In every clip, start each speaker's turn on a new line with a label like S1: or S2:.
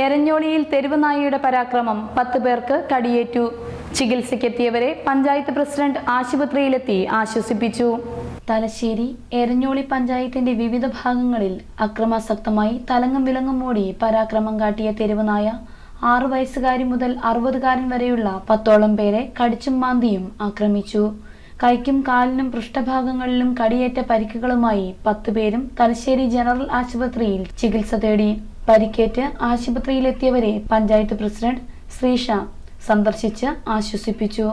S1: എരഞ്ഞോളിയിൽ തെരുവുനായിയുടെ പരാക്രമം. പത്ത് പേർക്ക് കടിയേറ്റു. ചികിത്സയ്ക്കെത്തിയവരെ പഞ്ചായത്ത് പ്രസിഡന്റ് ആശുപത്രിയിലെത്തി ആശ്വസിപ്പിച്ചു. തലശ്ശേരി എരഞ്ഞോളി പഞ്ചായത്തിന്റെ വിവിധ ഭാഗങ്ങളിൽ അക്രമാസക്തമായി തലങ്ങും വിലങ്ങും മൂടി പരാക്രമം കാട്ടിയ തെരുവുനായ ആറു വയസ്സുകാരി മുതൽ അറുപതുകാരൻ വരെയുള്ള പത്തോളം പേരെ കടിച്ചും മാന്തിയും ആക്രമിച്ചു. കൈക്കും കാലിനും പൃഷ്ഠഭാഗങ്ങളിലും കടിയേറ്റ പരിക്കുകളുമായി പത്ത് പേരും തലശ്ശേരി ജനറൽ ആശുപത്രിയിൽ ചികിത്സ തേടി. പരിക്കേറ്റ് ആശുപത്രിയിലെത്തിയവരെ പഞ്ചായത്ത് പ്രസിഡന്റ് ശ്രീഷ സന്ദർശിച്ച് ആശ്വസിപ്പിച്ചു.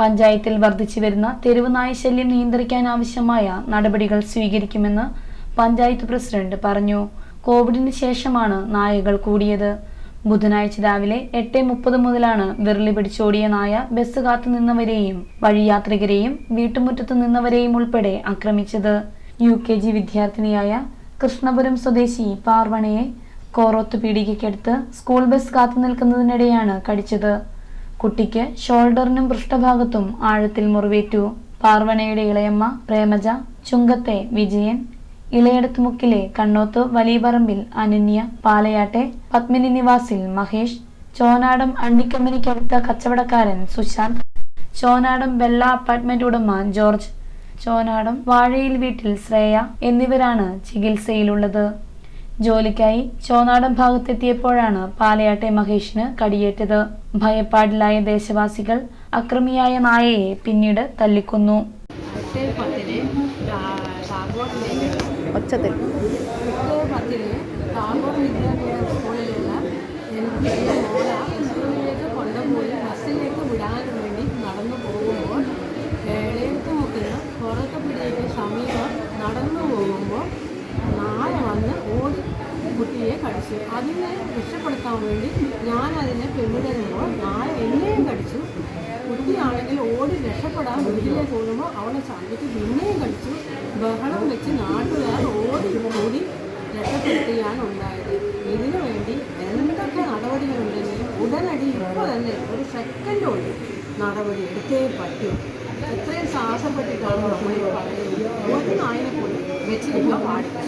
S1: പഞ്ചായത്തിൽ വർദ്ധിച്ചു വരുന്ന തെരുവുനായ ശല്യം നിയന്ത്രിക്കാൻ ആവശ്യമായ നടപടികൾ സ്വീകരിക്കുമെന്ന് പഞ്ചായത്ത് പ്രസിഡന്റ് പറഞ്ഞു. കോവിഡിന് ശേഷമാണ് നായകൾ കൂടിയത്. ബുധനാഴ്ച രാവിലെ എട്ട് മുപ്പത് മുതലാണ് വിരളി പിടിച്ചോടിയ നായ ബസ് കാത്തു നിന്നവരെയും വഴിയാത്രികരെയും വീട്ടുമുറ്റത്ത് നിന്നവരെയും ഉൾപ്പെടെ ആക്രമിച്ചത്. യു കെ ജി വിദ്യാർത്ഥിനിയായ കൃഷ്ണപുരം സ്വദേശി പാർവണയെ കോറോത്ത് പീടികയ്ക്കടുത്ത് സ്കൂൾ ബസ് കാത്തു നിൽക്കുന്നതിനിടെയാണ് കടിച്ചത്. കുട്ടിക്ക് ഷോൾഡറിനും പൃഷ്ഠഭാഗത്തും ആഴത്തിൽ മുറിവേറ്റു. പാർവണയുടെ ഇളയമ്മ പ്രേമജ ചുങ്കത്തെ വിജയൻ ഇളയടത്തുമുക്കിലെ കണ്ണോത്ത് വലിയപറമ്പിൽ അനന്യ പാലയാട്ടെ പത്മിനി നിവാസിൽ മഹേഷ് ചോനാടം അണ്ണിക്കമ്പനിക്കടുത്ത കച്ചവടക്കാരൻ സുശാന്ത് ചോനാടം ബെല്ല അപ്പാർട്ട്മെന്റ് ഉടമ ജോർജ് ചോനാടം വാഴയിൽ വീട്ടിൽ ശ്രേയ എന്നിവരാണ് ചികിത്സയിലുള്ളത്. ജോലിക്കായി ചോനാടൻ ഭാഗത്തെത്തിയപ്പോഴാണ് പാലയാട്ടെ മഹേഷിന് കടിയേറ്റത്. ഭയപ്പാടിലായ ദേശവാസികൾ അക്രമിയായ നായയെ പിന്നീട് തല്ലിക്കൊന്നു.
S2: ഒച്ചത്തിൽ.
S3: കൊണ്ടുപോയി ബസ്സിലേക്ക് വിടാൻ വേണ്ടി നടന്നു പോകുമ്പോൾ ഏഴേത്ത് മുക്കിന് പുറത്ത് പിടിയിട്ട് സമീപം നടന്നു പോകുമ്പോൾ നായ വന്ന് ഓടി കുട്ടിയെ കടിച്ചു. അതിനെ രക്ഷപ്പെടുത്താൻ വേണ്ടി ഞാൻ അതിനെ പിന്തുടരുമ്പോൾ നായ എന്നെയും കടിച്ചു. കുട്ടിയാണെങ്കിൽ ഓടി രക്ഷപ്പെടാൻ വീട്ടിലേക്ക് ഓടുമ്പോൾ അവളെ ചന്തിക്ക് പിന്നെയും കടിച്ചു. ബഹളം വെച്ച് നാട്ടുകാർ ഓടി കൂടി രക്ഷപ്പെടുത്തുകയാണ് ഉണ്ടായത് ഇതിനു വേണ്ടി എന്തൊക്കെ നടപടികളുണ്ടെങ്കിലും ഉടനടി ഇപ്പോൾ തന്നെ ഒരു സെക്കൻഡ് കൊണ്ട് നടപടി എടുത്തേ പറ്റൂ. എത്രയും സാഹസപ്പെട്ടിട്ടാണ് നമ്മൾ പറയുന്നത്. ഒരു നായനെ പോലും വെച്ചിരിക്കാൻ പാടില്ല.